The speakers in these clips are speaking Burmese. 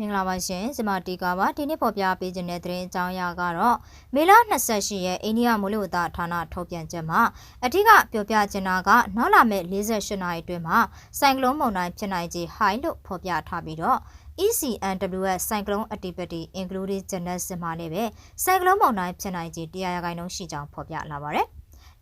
မင်္ဂလာပါရှင်စမတီကာပါဒီနေ့ပေါ်ပြပေးခြင်းတဲ့သတင်းအကြောင်းအရာကတော့မေလ28ရက်အိန္ဒိယမိုးလေဝသဌာနထုတ်ပြန်ချက်မှာအထက်ကပြောပြချင်တာကနောက်လာမယ့်48နာရီအတွင်းမှာစိုက်ကလုန်းမုန်တိုင်းဖြစ်နိုင်ခြေ high လို့ဖော်ပြထားပြီးတော့ ECNWS စိုက်ကလုန်း activity including ဂျနက်စမာနဲ့ပဲစိုက်ကလုန်းမုန်တိုင်းဖြစ်နိုင်ခြေ100ရာခိုင်နှုန်းရှိကြောင်းဖော်ပြလာပါတယ်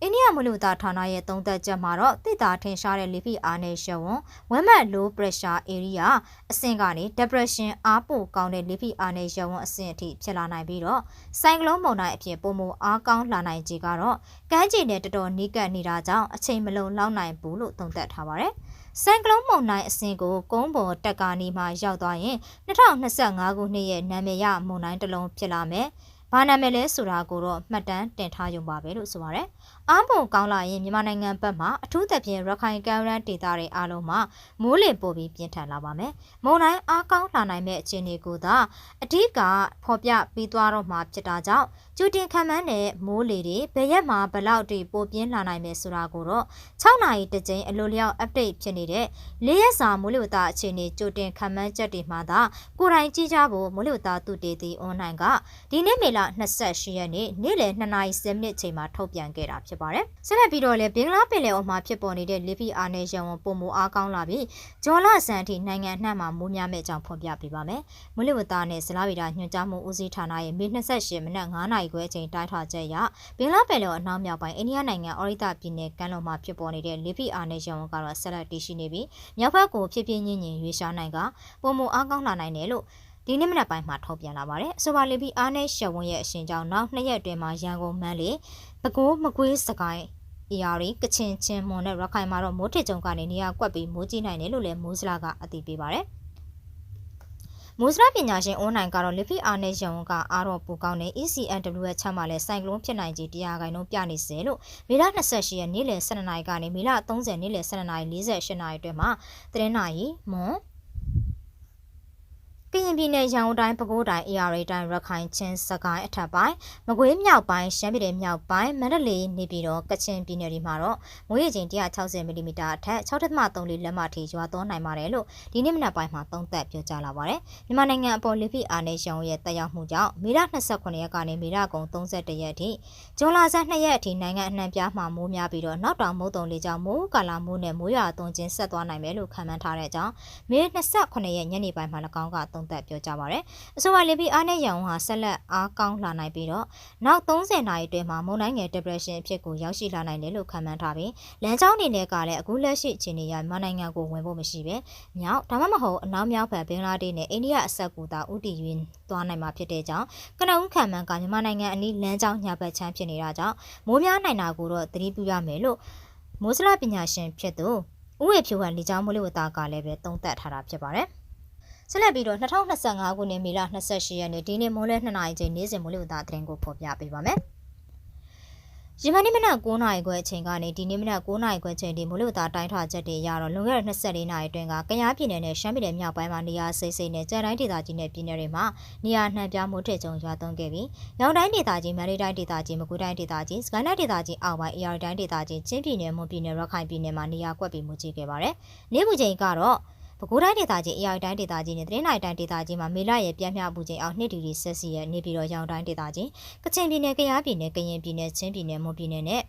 အိန္ဒိယမလူတာဌာနရဲ့သုံးသက်ချက်မှာတော့တိတာထင်ရှားတဲ့လေဖိအားနဲ့ရှဝန်ဝမ်မတ် low pressure area အဆင့်ကနေ depression အားပိုကောင်းတဲ့လေဖိအားနဲ့ရှဝန်အဆင့်အထိဖြစ်လာနိုင်ပြီးတော့ဆိုင်ကလုန်းမုန်တိုင်းအဖြစ်ပုံမအားကောင်းလာနိုင်ခြေကတော့ကမ်းခြေနဲ့တော်တော်နီးကပ်နေတာကြောင့်အချိန်မလုံလောက်နိုင်ဘူးလို့သုံးသပ်ထားပါတယ်။ဆိုင်ကလုန်းမုန်တိုင်းအဆင့်ကိုကုန်းပေါ်တက်ကာနီမှာရောက်သွားရင်2025ခုနှစ်ရဲ့နာမည်ရမုန်တိုင်းတစ်လုံးဖြစ်လာမယ်။ဘာနာမည်လဲဆိုတာကိုတော့မှတ်တမ်းတင်ထားကြုံပါပဲလို့ဆိုပါရယ်။ အားပုံကောင်းလာရင်မြန်မာနိုင်ငံဘက်မှာအထူးသဖြင့်ရခိုင်ကမ်းရန်ဒေသတွေအားလုံးမှာမိုးလေပိုပြီးပြင်းထန်လာပါမယ်။မုန်တိုင်းအားကောင်းလာနိုင်မဲ့အခြေအနေကိုသာအဓိကဖော်ပြပြီးသွားတော့မှာဖြစ်တာကြောင့်ကျူတင်ခံမှန်းတဲ့မိုးလေတွေဘယ်ရက်မှာဘလောက်တိပိုပြင်းလာနိုင်မယ်ဆိုတာကိုတော့6နာရီတစ်ကြိမ်အလိုလျောက် update ဖြစ်နေတဲ့၄ရက်စာမိုးလေဝသအခြေအနေကျူတင်ခံမှန်းချက်တွေမှာသာကိုယ်တိုင်ကြည့်ကြဖို့မိုးလေဝသသူတေတီ online ကဒီနေ့မေလ28ရက်နေ့နေ့လယ်2နာရီ10မိနစ်ချိန်မှာထုတ်ပြန်ခဲ့တာဖြစ်ပါတယ်။ဆက်လက်ပြီးတော့လည်းဘင်္ဂလားပင်လယ်အော်မှာဖြစ်ပေါ်နေတဲ့လေဖိအားနဲ့ရန်ဝန်ပုံမအားကောင်းလာပြီးဂျော်လာဆန်အထိနိုင်ငံအနှံ့မှာမိုးများမဲ့အကြောင်းဖော်ပြပေးပါမယ်။မိုးလေဝသနဲ့ဇလားဗီတာညွှန်ကြားမှုဦးစီးဌာနရဲ့မေ28မိနစ်9နာရီခွဲအချိန်တိုင်းထွာချက်အရဘင်္ဂလားပင်လယ်အော်အနောက်မြောက်ပိုင်းအိန္ဒိယနိုင်ငံအော်ရိတာပြည်နယ်ကမ်းလွန်မှာဖြစ်ပေါ်နေတဲ့လေဖိအားနဲ့ရန်ဝန်ကတော့ဆက်လက်တည်ရှိနေပြီးမြောက်ဘက်ကိုဖြစ်ဖြစ်ညင်ညင်ရွေးရှားနိုင်ကပုံမအားကောင်းလာနိုင်တယ်လို့ ဒီနေ့မနက်ပိုင်းမှာထုတ်ပြန်လာပါတယ်။အဆိုပါလီပီအားနဲ့ရှက်ဝန်းရဲ့အရှင်ကြောင့်နောက်နှစ်ရက်အတွင်းမှာရန်ကုန်မန်းလေပဲခူးမကွေးစကိုင်းအရာရီကချင်ချင်းမွန်နဲ့ရခိုင်မှာတော့မိုးထစ်ကြုံကနေနေရာကွက်ပြီးမိုးကြီးနိုင်တယ်လို့လည်းမိုးစလာကအသိပေးပါတယ်။မိုးစရာပညာရှင်အွန်လိုင်းကတော့လီဖီအာနဲ့ရုံကအားတော့ပူကောင်းတဲ့ ECNW ရဲ့ချက်မှလည်းစိုက်ကလုန်းဖြစ်နိုင်ခြေတရားခိုင်နှုန်းပြနေစေလို့မေလ28ရက်နေ့လယ်12နာရီကနေမေလ30နေ့လယ်12နာရီ48နာရီအတွင်းမှာသတင်းနာရီမွန် ကရင်ပြည်နယ်ရန်ကုန်တိုင်းပဲခူးတိုင်း AR တိုင်းရခိုင်ချင်းစကိုင်းအထက်ပိုင်းမကွေးမြောက်ပိုင်းရှမ်းပြည်နယ်မြောက်ပိုင်းမန္တလေးနေပြည်တော်ကချင်ပြည်နယ်တွေမှာတော့မိုးရေချိန်160မီလီမီတာအထက်6.3လီလက်မထိရွာသွန်းနိုင်ပါတယ်လို့ဒီနေ့မနက်ပိုင်းမှာသုံးသပ်ပြောကြားလာပါတယ်မြန်မာနိုင်ငံအပေါ်လေဖိအာနေရှောင်းရဲ့တက်ရောက်မှုကြောင့်မေလ29ရက်ကနေမေလကုန်31ရက်အထိဂျွန်လာဆန်း2ရက်အထိနိုင်ငံအနှံ့ပြားမှာမိုးများပြီးတော့နောက်တောင်မိုးတုံလေးကြောင့်မိုးကာလာမိုးနဲ့မိုးရွာသွန်းခြင်းဆက်သွားနိုင်မယ်လို့ခန့်မှန်းထားတဲ့အကြောင်းမေ28ရက်ညနေပိုင်းမှာ၎င်းကသုံးသပ်ပြောကြားပါရယ်အဆိုပါလေပြီးအားနဲ့ရန်ဟာဆက်လက်အားကောင်းလာနိုင်ပြီးတော့နောက်30နာရီအတွင်းမှာမုန်တိုင်းငယ် depression အဖြစ်ကိုရောက်ရှိလာနိုင်တယ်လို့ခန့်မှန်းထားပြီးလမ်းကြောင်းအနေနဲ့ကလည်းအခုလက်ရှိအခြေအနေအရမြန်မာနိုင်ငံကိုဝင်ဖို့မရှိပဲမြောက်ဒါမှမဟုတ်အနောက်မြောက်ဘက်ဘင်္ဂလားဒေ့ရှ်နဲ့အိန္ဒိယအဆက်ကူသာဥတီယူသွားနိုင်မှာဖြစ်တဲ့ကြောင့်ကနဦးခံမှန်းကမြန်မာနိုင်ငံအနီးလမ်းကြောင်းညာဘက်ချမ်းဖြစ်နေတာကြောင့်မိုးများနိုင်တာကိုတော့သတိပြုရမယ်လို့မိုးစလပညာရှင်ဖြစ်သူဥဝေဖြိုးကလေကြောင်းမိုးလေဝသကလည်းပဲသုံးသပ်ထားတာဖြစ်ပါတယ်။ ဆက်လက်ပြီးတော့2025ခုနှစ်မေလ28ရက်နေ့ဒီနေ့မိုးလဲ2နာရီချိန်နေ့စဉ်မိုးလေဝသသတင်းကိုဖော်ပြပေးပါမယ်။ယမန်နေ့မနက်9နာရီခွဲအချိန်ကနေဒီနေ့မနက်9နာရီခွဲအချိန်ဒီမိုးလေဝသတိုင်းထွာချက်တွေရတော့လွန်ခဲ့တဲ့24နာရီအတွင်းကကယားပြည်နယ်နဲ့ရှမ်းပြည်နယ်မြောက်ပိုင်းမှာနေရာစိတ်စိတ်နဲ့ကြံတိုင်းဒေသကြီးနဲ့ပြည်နယ်တွေမှာနေရာနှံပြားမိုးထစ်ကြုံရွာသွန်းခဲ့ပြီးရောင်တိုင်းဒေသကြီးမန္တလေးတိုင်းဒေသကြီးမကွေးတိုင်းဒေသကြီးစကိုင်းတိုင်းဒေသကြီးအောက်ပိုင်းအေရတိုင်းဒေသကြီးချင်းပြည်နယ်မွန်ပြည်နယ်ရခိုင်ပြည်နယ်မှာနေရာကွက်ပြီးမိုးကြီးခဲ့ပါတယ်။နေ့မူချိန်ကတော့ ပဲခူးတိုင်းဒေသကြီးအရာတိုင်းဒေသကြီးနဲ့တရင်းနိုင်တိုင်းဒေသကြီးမှာမေလရဲ့ပြင်းပြပူချိန်အောင်2ဒီဂရီဆက်စီရဲ့နေပြည်တော်ရောင်တိုင်းဒေသကြီးကချင်ပြည်နယ်ကယားပြည်နယ်ကရင်ပြည်နယ်ချင်းပြည်နယ်မွန်ပြည်နယ်နဲ့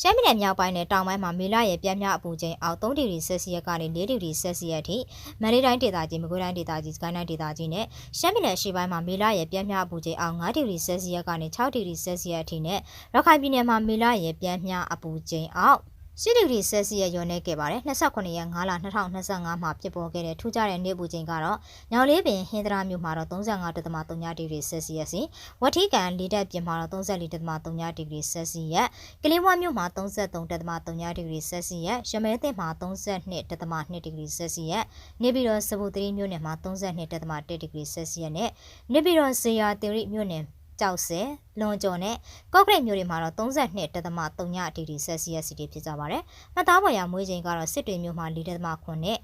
ရှမ်းပြည်နယ်မြောက်ပိုင်းနဲ့တောင်ပိုင်းမှာမေလရဲ့ပြင်းပြအပူချိန်အောက်3ဒီဂရီဆက်စီယက်ကနေ4ဒီဂရီဆက်စီယက်ထိမန္တလေးတိုင်းဒေသကြီးမကွေးတိုင်းဒေသကြီးစကိုင်းတိုင်းဒေသကြီးနဲ့ရှမ်းပြည်နယ်ရှေ့ပိုင်းမှာမေလရဲ့ပြင်းပြအပူချိန်အောက်5ဒီဂရီဆက်စီယက်ကနေ6ဒီဂရီဆက်စီယက်ထိနဲ့ရခိုင်ပြည်နယ်မှာမေလရဲ့ပြင်းပြအပူချိန်အောက် 10ဒီဂရီဆယ်စီယပ်ရောနေခဲ့ပါတယ်29ရက်5လ2025မှာဖြစ်ပေါ်ခဲ့တဲ့ထူးခြားတဲ့နေ့ပူချိန်ကတော့ညောင်လေးပင်ဟင်္ဒရာမြို့မှာတော့35.3ဒီဂရီဆယ်စီယပ်စီဝထီကန်လီတက်ပြင်မှာတော့34.3ဒီဂရီဆယ်စီယပ်ကလေးဝါမြို့မှာ33.3ဒီဂရီဆယ်စီယပ်ရမဲသစ်မှာ32.2ဒီဂရီဆယ်စီယပ်နေပြည်တော်စပူသီးမြို့နယ်မှာ32.1ဒီဂရီဆယ်စီယပ်နဲ့နေပြည်တော်ဇေယျသီရိမြို့နယ် ကြောက်စဲလွန်ကျော်နဲ့ကော့ဂရိတ်မြို့တွေမှာတော့32.3ညဒီဂရီဆယ်စီယပ်စီဖြစ်ကြပါတယ်။မှတ်သားပေါ်ရမွေးချိန်ကတော့စစ်တွေမြို့မှာ4.9နဲ့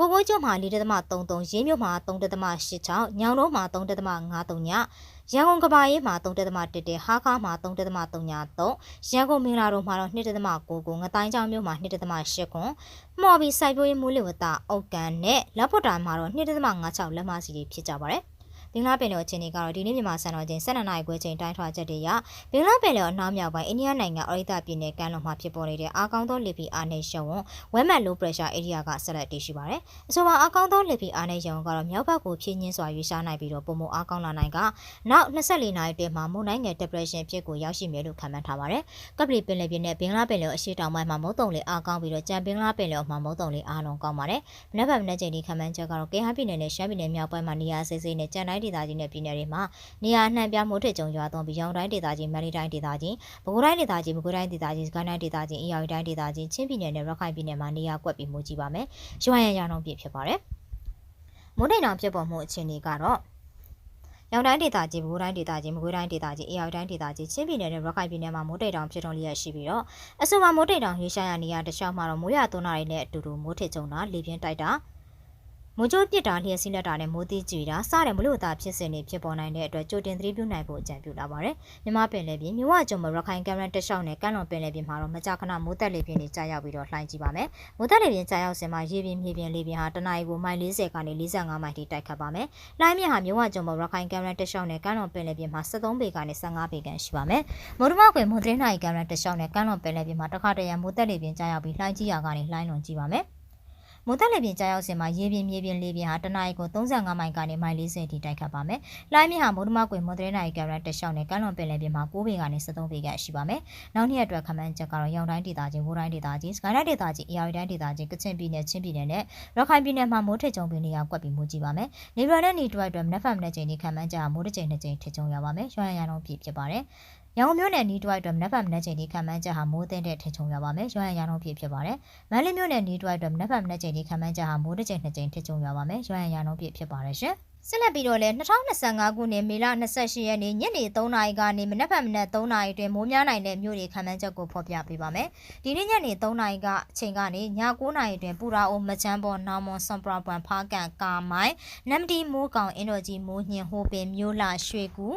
ကိုကိုကျွန်းမှာ4.33ရင်းမြို့မှာ3.86ညောင်တော့မှာ3.53ညရန်ကုန်ကဘာရေးမှာ3.11ဟာကားမှာ3.33ရန်ကုန်မင်္ဂလာတို့မှာတော့2.99ငတိုင်းချောင်းမြို့မှာ2.8ခွန်မော်ဘီစိုက်ပျိုးရေးမူလဝတ္တအုတ်ကန်နဲ့လက်ဖို့တာမှာတော့2.56လက်မစီတွေဖြစ်ကြပါတယ်။ ဘင်္ဂလားပင်လယ်အခြေအနေကတော့ဒီနေ့မြန်မာစံတော်ချိန်12နာရီခွဲချိန်တိုင်းထွာချက်တွေရဘင်္ဂလားပင်လယ်အနောက်မြောက်ပိုင်းအိန္ဒိယနိုင်ငံအော်ရိတာပြည်နယ်ကမ်းလွန်မှာဖြစ်ပေါ်နေတဲ့အားကောင်းသောလေပီအားနဲ့ရှုံဝန်ဝဲမတ်လိုပရက်ရှာဧရိယာကဆက်လက်တည်ရှိပါတယ်။အဆိုပါအားကောင်းသောလေပီအားနဲ့ရှုံဝန်ကတော့မြောက်ဘက်ကိုဖြည့်ညင်းစွာရွေးရှားနိုင်ပြီးတော့ပုံမအားကောင်းလာနိုင်ကနောက်24နာရီတည်းမှာမုန်တိုင်းငယ် depression ဖြစ်ကိုရောက်ရှိမယ်လို့ခန့်မှန်းထားပါတယ်။ကပလီပင်လယ်ပြင်နဲ့ဘင်္ဂလားပင်လယ်အရှေ့တောင်ပိုင်းမှာမုတ်တုံလေအားကောင်းပြီးတော့ကြံဘင်္ဂလားပင်လယ်မှာမုတ်တုံလေအားလုံးကောင်းပါတယ်။မနက်ဖြန်မနက်ချိန်ဒီခန့်မှန်းချက်ကတော့ကေဟာပြည်နယ်နဲ့ရှမ်းပြည်နယ်မြောက်ပိုင်းမှာနေရာစိစိနဲ့ကြံတိုင်းဒေသကြီးနဲ့ပြည်နယ်တွေမှာနေရာနှံပြမိုးထစ်ကြုံရွာသွန်းပြီးရောင်တိုင်းဒေသကြီးမန္တလေးတိုင်းဒေသကြီးပဲခူးတိုင်းဒေသကြီးမကွေးတိုင်းဒေသကြီးစကိုင်းတိုင်းဒေသကြီးအေရဝတီတိုင်းဒေသကြီးချင်းပြည်နယ်နဲ့ရခိုင်ပြည်နယ်မှာနေရာကွက်ပြီးမိုးကြီးပါမယ်။ရွာရန်ရအောင်ပြည့်ဖြစ်ပါတယ်။မိုးတိမ်တောင်ဖြစ်ပေါ်မှုအခြေအနေကတော့ရောင်တိုင်းဒေသကြီးပဲခူးတိုင်းဒေသကြီးမကွေးတိုင်းဒေသကြီးအေရဝတီတိုင်းဒေသကြီးချင်းပြည်နယ်နဲ့ရခိုင်ပြည်နယ်မှာမိုးတိမ်တောင်ဖြစ်ထွန်းလျက်ရှိပြီးတော့အဆိုပါမိုးတိမ်တောင်ရေရှားရနေရတခြားမှာတော့မိုးရသွန်းတာတွေနဲ့အတူတူမိုးထစ်ကြုံတာလေပြင်းတိုက်တာ မိုးကြိုးပစ်တာလျှက်စီးလက်တာနဲ့မိုးသီးကြွေတာစတဲ့မလို့သားဖြစ်စဉ်တွေဖြစ်ပေါ်နိုင်တဲ့အတွက်ကြိုတင်သတိပြုနိုင်ဖို့အကြံပြုလာပါတယ်။မြမပင်လယ်ပြင်မြဝကျုံမရခိုင်ကမ်ရန်တက်လျှောက်နဲ့ကမ်းလွန်ပင်လယ်ပြင်မှာတော့မကြာခဏမိုးတက်လေပြင်းတွေကြာရောက်ပြီးတော့လှိုင်းကြည့်ပါမယ်။မိုးတက်လေပြင်းကြာရောက်စဉ်မှာရေပြင်မြေပြင်လေပြင်ဟာတနအီကိုမိုင်40ကနေ45မိုင်ထိတိုက်ခတ်ပါမယ်။လှိုင်းမြဟာမြဝကျုံမရခိုင်ကမ်ရန်တက်လျှောက်နဲ့ကမ်းလွန်ပင်လယ်ပြင်မှာ73ပေကနေ15ပေခန့်ရှိပါမယ်။မိုးဒမကွေမိုးတင်းနိုင်ကမ်ရန်တက်လျှောက်နဲ့ကမ်းလွန်ပင်လယ်ပြင်မှာတစ်ခါတရံမိုးတက်လေပြင်းကြာရောက်ပြီးလှိုင်းကြီးရာကနေလှိုင်းလွန်ကြည့်ပါမယ်။ မိုးတက်လေပြင်းကြားရောက်စဉ်မှာရေပြင်မြေပြင်လေပြင်ဟာတနအီကို35မိုင်ကနေမိုင်40အထိတိုက်ခတ်ပါမယ်။လိုင်းမြင့်ဟာမိုးဒမကွေမော်ဒရဲနိုင်ကရန်တရှောင်းနဲ့ကမ်းလွန်ပင်လယ်ပြင်မှာ9ပေကနေ73ပေကရှိပါမယ်။နောက်နှစ်အတွက်ခမန်းချက်ကတော့ရောင်တိုင်းဒေသကြီး၊ဝိုးတိုင်းဒေသကြီး၊စကိုင်းတိုင်းဒေသကြီး၊အေရဝတီတိုင်းဒေသကြီး၊ကချင်ပြည်နယ်၊ချင်းပြည်နယ်နဲ့ရခိုင်ပြည်နယ်မှာမိုးထစ်ကြုံပင်နေရာကွက်ပြီးမိုးကြီးပါမယ်။နေပြည်တော်နဲ့နေတွက်အတွက်မနက်ဖြန်မနက်ချိန်ဒီခမန်းချက်ဟာမိုးတစ်ချိန်နှစ်ချိန်ထစ်ကြုံရပါမယ်။ရွှမ်းရံတော့ပြည့်ဖြစ်ပါတယ်။ ရန်ကုန်မြို့နယ်နီးတွိုက်အတွက်မနက်ဖြန်မနက်ချိန်ဒီခံမှန်းချက်ဟာမိုးသင်းတဲ့ထင်ချုံရပါမယ်။ရွှမ်းရံရန်ုံဖြစ်ဖြစ်ပါတယ်။မန္တလေးမြို့နယ်နီးတွိုက်အတွက်မနက်ဖြန်မနက်ချိန်ဒီခံမှန်းချက်ဟာမိုးတစ်ချိန်နှစ်ချိန်ထင်ချုံရပါမယ်။ရွှမ်းရံရန်ုံဖြစ်ဖြစ်ပါတယ်ရှင်။ဆက်လက်ပြီးတော့လဲ2025ခုနှစ်မေလ28ရက်နေ့ညနေ3နာရီကနေမနက်ဖြန်မနက်3နာရီအတွင်းမိုးများနိုင်တဲ့မြို့တွေခံမှန်းချက်ကိုဖော်ပြပေးပါမယ်။ဒီနေ့ညနေ3နာရီကအချိန်ကနေည9နာရီအတွင်းပူရာအိုမချမ်းပေါ်နောင်မွန်ဆွန်ပရာပွန်ဖားကန်ကာမိုင်နမ်ဒီမိုးကောင်အင်ဒိုဂျီမိုးညင်ဟိုပင်မြို့လာရွှေကူ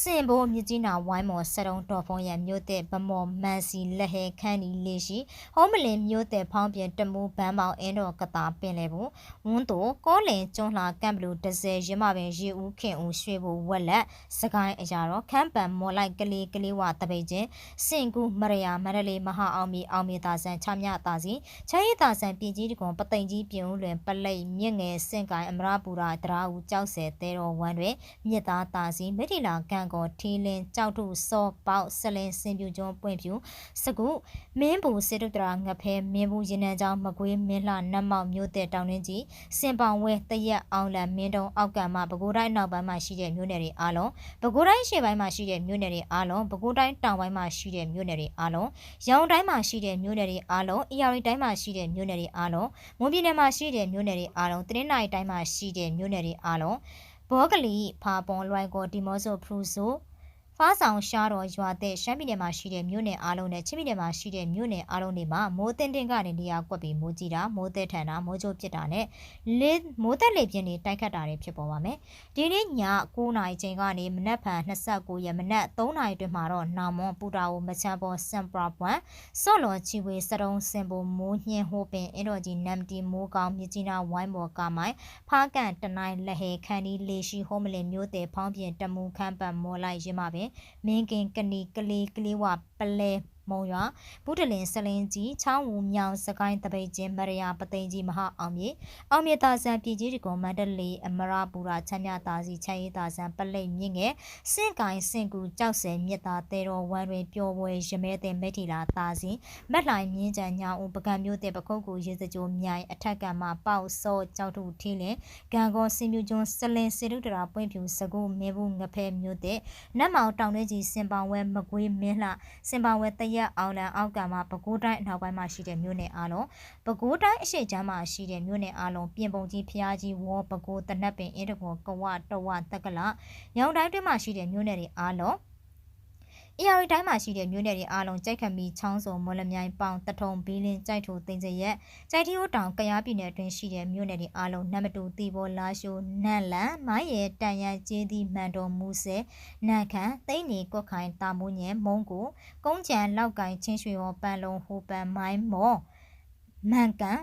စင်ဘိုးမြကြီးနာဝိုင်းမော်စတုံတော်ဖုံးရမြို့တဲ့ဗမော်မန်စီလက်ဟဲခန်းဒီလေးရှိဟောမလင်မြို့တဲ့ဖောင်းပြင်တမူဘန်းပေါင်အင်းတော်ကတာပင်လေဘူးဝန်းတိုကောလင်ကျွန်းလှကမ်ဘလူဒဇယ်ရမပင်ရေဦးခင်ဦးရွှေဘူဝက်လက်စကိုင်းအရာတော်ခမ်းပံမော်လိုက်ကလေးကလေးဝတပိတ်ချင်းစင်ကူမရယာမရလေးမဟာအောင်မီအောင်မီသာဆန်ချမြသာစီချမ်းရည်သာဆန်ပြည်ကြီးတကွန်ပသိမ်ကြီးပြုံးလွင်ပလိတ်မြင့်ငယ်စင်ကိုင်းအမရပူရာတရာဦးကြောက်ဆယ်တဲတော်ဝမ်းတွေမြစ်သားသာစီမိထီလာကံကောထီလင်းကြောက်ထုစောပေါက်ဆလင်းစင်ပြူကျွန်းပွင့်ပြူစကုမင်းဘူစေတုတရာငဖဲမင်းဘူးရင်နံကျောင်းမကွေးမင်းလှနတ်မောက်မြို့တဲ့တောင်ရင်းကြီးစင်ပောင်ဝဲတရက်အောင်လန်မင်းတုံအောက်ကံမပဲခူးတိုင်းနောက်ပိုင်းမှာရှိတဲ့မြို့နယ်တွေအားလုံးပဲခူးတိုင်းရှေ့ပိုင်းမှာရှိတဲ့မြို့နယ်တွေအားလုံးပဲခူးတိုင်းတောင်ပိုင်းမှာရှိတဲ့မြို့နယ်တွေအားလုံးရောင်တိုင်းမှာရှိတဲ့မြို့နယ်တွေအားလုံးအီယာရီတိုင်းမှာရှိတဲ့မြို့နယ်တွေအားလုံးမွန်ပြည်နယ်မှာရှိတဲ့မြို့နယ်တွေအားလုံးတနင်္သာရီတိုင်းမှာရှိတဲ့မြို့နယ်တွေအားလုံးဘောဂလီဖာပွန်လွိုင်ကောဒီမော့ဆိုဖရူဆို ဖားဆောင်ရှားတော်ရွာတဲ့ရှမ်းပြည်နယ်မှာရှိတဲ့မြို့နယ်အားလုံးနဲ့ချင်းပြည်နယ်မှာရှိတဲ့မြို့နယ်အားလုံးတွေမှာမိုးတင်တင်ကနေနေရာကွက်ပြီးမိုးကြီးတာမိုးသက်ထန်တာမိုးကြိုးပစ်တာနဲ့လေမိုးသက်လေပြင်းတွေတိုက်ခတ်တာတွေဖြစ်ပေါ်ပါမယ်။ဒီနေ့ည9နာရီချိန်ကနေမနက်ဖြန်29ရက်မနက်3နာရီတွင်မှာတော့နောင်မွန်ပူတာဝမချမ်းပေါ်စံပရာပွမ်စော့လော်ချီဝေစတုံးစင်ပေါ်မိုးညှင်းဟိုပင်အင်တော်ကြီးနမ်တီမိုးကောင်းမြကြီးနာဝိုင်းပေါ်ကမိုင်ဖားကန်တနိုင်လက်ဟဲခန်းဒီလေရှိဟိုမလင်မျိုးတဲ့ဖောင်းပြင်တမူခမ်းပတ်မော်လိုက်ရမပင်မင်းကင်ကနီကလေးကလေးဝပလဲမုံရွာဘုဒ္ဓလင်စလင်းကြီးချောင်းဝူမြောင်စကိုင်းတပိတ်ချင်းမရယာပသိမ်ကြီးမဟာအောင်မြေအောင်မြေသာဆန်ပြည်ကြီးတကွန်မန္တလေးအမရပူရာချမ်းမြသာစီချမ်းရည်သာဆန်ပလိတ်မြင့်ငယ်စင့်ကိုင်းစင့်ကူကြောက်စဲမြစ်သာတဲတော်ဝမ်းတွင်ပျော်ပွဲရမဲတဲ့မိထီလာသာစီမက်လှိုင်မြင်းချံညာဦးပကံမျိုးတဲ့ပခုတ်ကူရေစကြိုမြိုင်အထက်ကမှပေါက်စောကြောက်ထုထင်းလင်ဂံကောစင်မြူကျွန်းစလင်စေတုတရာပွင့်ဖြူစကုမဲဘူးငဖဲမျိုးတဲ့နတ်မောင်တောင်တွင်းကြီးစင်ပောင်ဝဲမကွေးမင်းလှစင်ပောင်ဝဲတရက်အောင်လန်အောက်ကမှာပဲခူးတိုင်းအနောက်ပိုင်းမှာရှိတဲ့မြို့နယ်အားလုံးပဲခူးတိုင်းအရှေ့ချမ်းမှာရှိတဲ့မြို့နယ်အားလုံးပြင်ပုံကြီးဖျားကြီးဝေါ်ပဲခူးတနက်ပင်အင်းတကောကဝတဝတက်ကလရောင်တိုင်းတွင်းမှာရှိတဲ့မြို့နယ်တွေအားလုံး AR တိုင်းမှာရှိတဲ့မြို့နယ်တွေအားလုံးကြိုက်ခတ်ပြီးချောင်းစုံမော်လမြိုင်ပေါင်တထုံဘီလင်းကြိုက်ထိုတင်စရက်ကြိုက်တီဟိုတောင်ကရားပြည်နယ်အတွင်းရှိတဲ့မြို့နယ်တွေအားလုံးနံမတူတီဘောလာရှိုးနန့်လန်မိုင်းရဲတန်ရန်ကျေးသီးမှန်တော်မူဆဲနန့်ခမ်းသိန်းနေကွက်ခိုင်တာမိုးညံမုံကိုကုန်းကြံလောက်ကင်ချင်းရွှေရောပန်လုံးဟိုပန်မိုင်းမော်မန်ကန်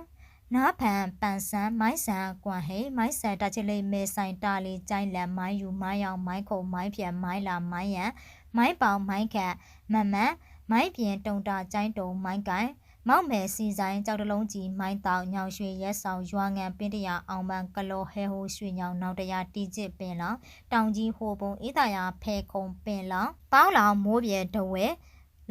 နားဖန်ပန်ဆန်းမိုင်းဆန်ကွမ်ဟိမိုင်းဆန်တချစ်လေးမဲဆိုင်တာလီကျိုင်းလန်မိုင်းယူမိုင်းအောင်မိုင်းခုံမိုင်းဖြန်မိုင်းလာမိုင်းရန် မိုင်းပေါင်မိုင်းခတ်မမန်မိုင်းပြင်တုံတာကျိုင်းတုံမိုင်းကိုင်မောက်မယ်စီဆိုင်ကြောက်တလုံးကြီးမိုင်းတောင်ညောင်ရွှေရက်ဆောင်ရွာငံပင်းတရာအောင်ပန်းကလောဟဲဟိုရွှေညောင်နောက်တရာတီကျစ်ပင်လောင်တောင်ကြီးဟိုပုံအေးတရာဖဲခုံပင်လောင်ပေါင်းလောင်မိုးပြေတဝဲ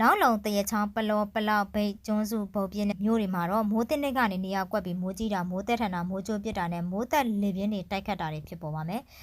လောင်းလုံတရချောင်းပလောပလောက်ဘိတ်ကျွန်းစုပုံပြင်းတဲ့မြို့တွေမှာတော့မိုးတင်တဲ့ကနေနေရာကွက်ပြီးမိုးကြီးတာမိုးတက်ထန်တာမိုးကြိုးပစ်တာနဲ့မိုးတက်လေပြင်းတွေတိုက်ခတ်တာတွေဖြစ်ပေါ်ပါမယ်